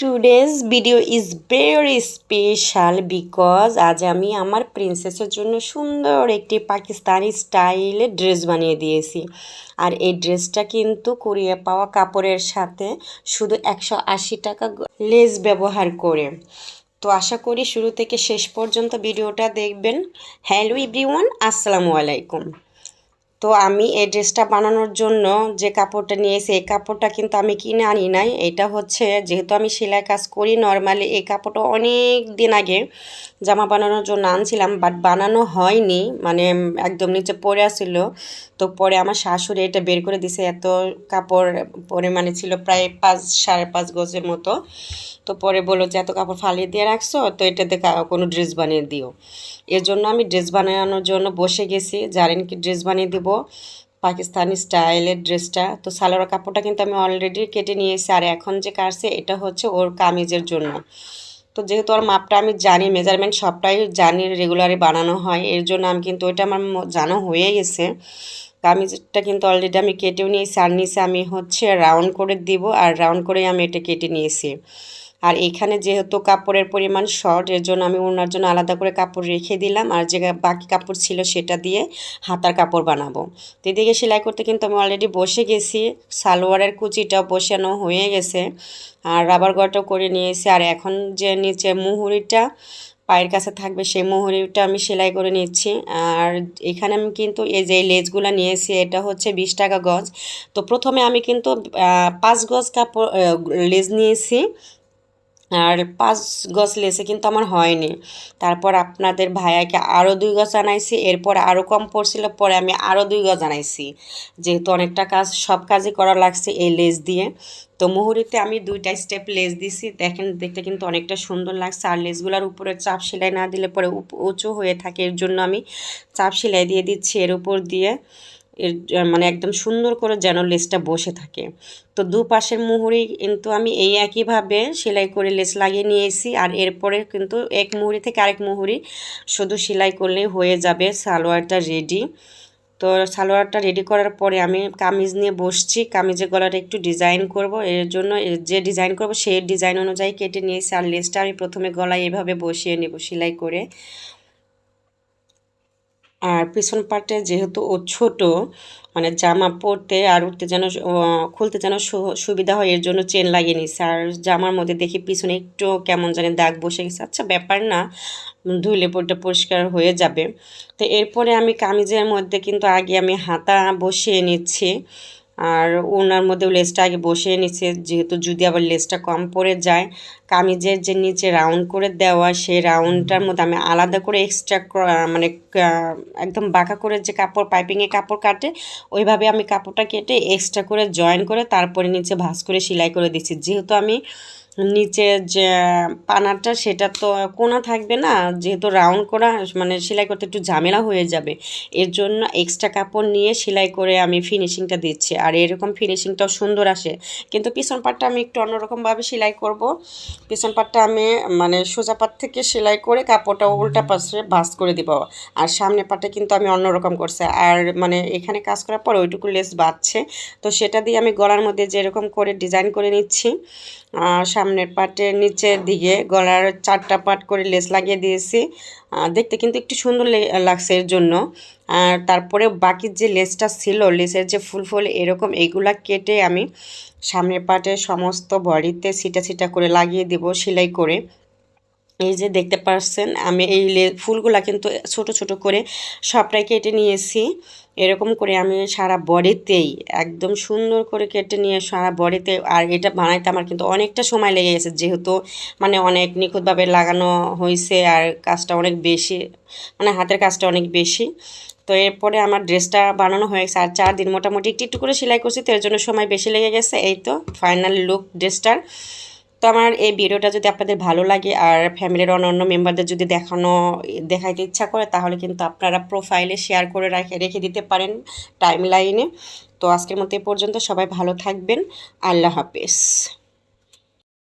Today's video is very special because আজ আমি আমার প্রিন্সেসের জন্য সুন্দর একটি পাকিস্তানি স্টাইলে ড্রেস বানিয়ে দিয়েছি। আর এই ড্রেসটা কিন্তু কুড়িয়ে পাওয়া কাপড়ের সাথে শুধু একশো আশি টাকা লেস ব্যবহার করে। তো আশা করি শুরু থেকে শেষ পর্যন্ত ভিডিওটা দেখবেন। হ্যালো ইভরিওয়ান আসসালামু আলাইকুম। তো আমি এই ড্রেসটা বানানোর জন্য যে কাপড়টা নিয়েছি, এই কাপড়টা কিন্তু আমি কিনে আনি নাই। এটা হচ্ছে, যেহেতু আমি সেলাই কাজ করি নর্মালি এই কাপড়টা অনেক দিন আগে জামা বানানোর জন্য আনছিলাম বাট বানানো হয়নি মানে একদম নিচে পরে আসছিল তো পরে আমার শাশুড়ি এটা বের করে দিছে, এত কাপড় পরিমাণে ছিল, প্রায় পাঁচ, সাড়ে পাঁচ গজের মতো। তো পরে বলল যে, এত কাপড় ফালিয়ে দিয়ে রাখছো, তো এটাতে কোনো ড্রেস বানিয়ে দিও। এর জন্য আমি ড্রেস বানানোর জন্য বসে গেছি। জানেন কি ড্রেস বানিয়ে দিব? পাকিস্তানি স্টাইলের ড্রেসটা তো সালোয়ার কাপড়টা কিন্তু আমি অলরেডি কেটে নিয়েছি। আর এখন যে কাটছে, এটা হচ্ছে ওর কামিজের জন্য। তো যেহেতু ওর মাপটা আমি জানি মেজারমেন্ট সবটাই জানি রেগুলারই বানানো হয়, এর জন্য আমি কিন্তু ওইটা আমার জানা হয়ে গেছে। কামিজটা কিন্তু অলরেডি আমি কেটেও নিয়েছি। আর নিচে আমি হচ্ছে রাউন্ড করে দিব। আর রাউন্ড করেই আমি এটা কেটে নিয়েছি। আর এখানে যেহেতু কাপড়ের পরিমাণ শর্ট এর জন্য আমি ওনার জন্য আলাদা করে কাপড় রেখে দিলাম। আর যে বাকি কাপড় ছিল সেটা দিয়ে হাতার কাপড় বানাবো। তো এদিকে সেলাই করতে কিন্তু আমি অলরেডি বসে গেছি। সালোয়ারের কুচিটা বসানো হয়ে গেছে। আর রাবার গড়টাও করে নিয়েছি। আর এখন যে নিচে মুহুরিটা পায়ের কাছে থাকবে, সেই মুহুরিটা আমি সেলাই করে নিচ্ছি। আর এখানে আমি কিন্তু এই যে লেজগুলো নিয়েছি, এটা হচ্ছে বিশ টাকা গজ। তো প্রথমে আমি কিন্তু পাঁচ গজ কাপড় লেজ নিয়েছি। আর পাঁচ গছ লেসে কিন্তু আমার হয়নি। তারপর আপনাদের ভাইয়াকে আরও দুই গছ আনাইছি, এরপর আরও কম পড়ছিল, পরে আমি আরও দুই গজ আনাইছি। যেহেতু অনেকটা কাজ, সব কাজই করা লাগছে এই লেস দিয়ে। তো মুহুরিতে আমি দুইটা স্টেপ লেস দিছি, দেখেন, দেখতে কিন্তু অনেকটা সুন্দর লাগছে। আর লেসগুলোর উপরে চাপ সেলাই না দিলে পরে উঁচু হয়ে থাকে, এর জন্য আমি চাপ সেলাই দিয়ে দিচ্ছি এর উপর দিয়ে। এর মানে একদম সুন্দর করে যেন লেসটা বসে থাকে। তো দুপাশের মুহুরি কিন্তু আমি এই একইভাবে সেলাই করে লেস লাগিয়ে নিয়েছি আর এরপরে কিন্তু এক মুহুরি থেকে আরেক মুহুরি শুধু সেলাই করলেই হয়ে যাবে, সালোয়ারটা রেডি তো সালোয়ারটা রেডি করার পরে আমি কামিজ নিয়ে বসছি, কামিজের গলাটা একটু ডিজাইন করব। এর জন্য যে ডিজাইন করব সেই ডিজাইন অনুযায়ী কেটে নিয়েছি আর লেসটা আমি প্রথমে গলায় এভাবে বসিয়ে নেব সেলাই করে। আর পিছন পার্টে যেহেতু ও ছোট মানে জামা পরতে আর উঠতে যেন খুলতে যেন সুবিধা হয়, এর জন্য চেন লাগিয়ে নিচ্ছে আর জামার মধ্যে দেখি পিছনে একটু কেমন জানি দাগ বসে গেছে। আচ্ছা ব্যাপার না ধুলে পরটা পরিষ্কার হয়ে যাবে। তো এরপরে আমি কামিজের মধ্যে কিন্তু আগে আমি হাতা বসিয়ে নিচ্ছি। আর ওনার মধ্যেও লেসটা আগে বসিয়ে নিচ্ছে, যেহেতু যদি আবার লেসটা কম পড়ে যায়, কামিজের যে নিচে রাউন্ড করে দেওয়া, সেই রাউন্ডটার মধ্যে আমি আলাদা করে এক্সট্রা মানে একদম বাঁকা করে যে কাপড় পাইপিংয়ে কাপড় কাটে, ওইভাবে আমি কাপড়টা কেটে এক্সট্রা করে জয়েন করে তারপরে নিচে ভাঁজ করে সেলাই করে দিচ্ছি। যেহেতু আমি নিচে যে পানাটা, সেটা তো কোনা থাকবে না, যেহেতু রাউন্ড করা মানে সেলাই করতে একটু ঝামেলা হয়ে যাবে। এর জন্য এক্সট্রা কাপড় নিয়ে সেলাই করে আমি ফিনিশিংটা দিচ্ছি। আর এরকম ফিনিশিংটাও সুন্দর আসে। কিন্তু পিছন পাটটা আমি একটু অন্যরকমভাবে সেলাই করব। পিছন পাটটা আমি মানে সোজা পাট থেকে সেলাই করে কাপড়টা উল্টা পাশে ভাস করে দিব। আর সামনে পাটে কিন্তু আমি অন্যরকম করছি। আর মানে এখানে কাজ করার পর ওইটুকু লেস বাঁধছে। তো সেটা দিয়ে আমি গলার মধ্যে যেরকম করে ডিজাইন করে নিচ্ছি সামনের পাটের নিচের দিকে গলার চারটা পাট করে লেস লাগিয়ে দিয়েছি। দেখতে কিন্তু একটু সুন্দর লাগছে এর জন্য। আর তারপরে বাকি যে লেসটা ছিল, লেসের যে ফুল ফুল এরকম, এইগুলা কেটে আমি সামনের পাটে সমস্ত বডিতে ছিটা ছিটা করে লাগিয়ে দেব, সেলাই করে। এই যে দেখতে পাচ্ছেন আমি এই ফুলগুলা কিন্তু ছোট ছোট করে সবটাই কেটে নিয়েছি। এরকম করে আমি সারা বডিতেই একদম সুন্দর করে কেটে নিয়ে সারা বডিতে আর এটা বানাইতে আমার কিন্তু অনেকটা সময় লেগে গেছে যেহেতু মানে অনেক নিখুঁতভাবে লাগানো হয়েছে আর কাজটা অনেক বেশি মানে হাতের কাজটা অনেক বেশি। তো এরপরে আমার ড্রেসটা বানানো হয়ে গেছে, আর চার দিন মোটামুটি একটু একটু করে সেলাই করছি, তো এর জন্য সময় বেশি লেগে গেছে। এই তো, ফাইনাল লুক ড্রেসটার। তো আমার এই ভিডিওটা যদি আপনাদের ভালো লাগে আর ফ্যামিলির অন্য অন্য মেম্বারদের যদি দেখানো, দেখাইতে ইচ্ছা করে, তাহলে কিন্তু আপনারা প্রোফাইলে শেয়ার করে রাখে, রেখে দিতে পারেন টাইম লাইনে তো আজকের মতো এ পর্যন্ত সবাই ভালো থাকবেন। আল্লাহ হাফেজ।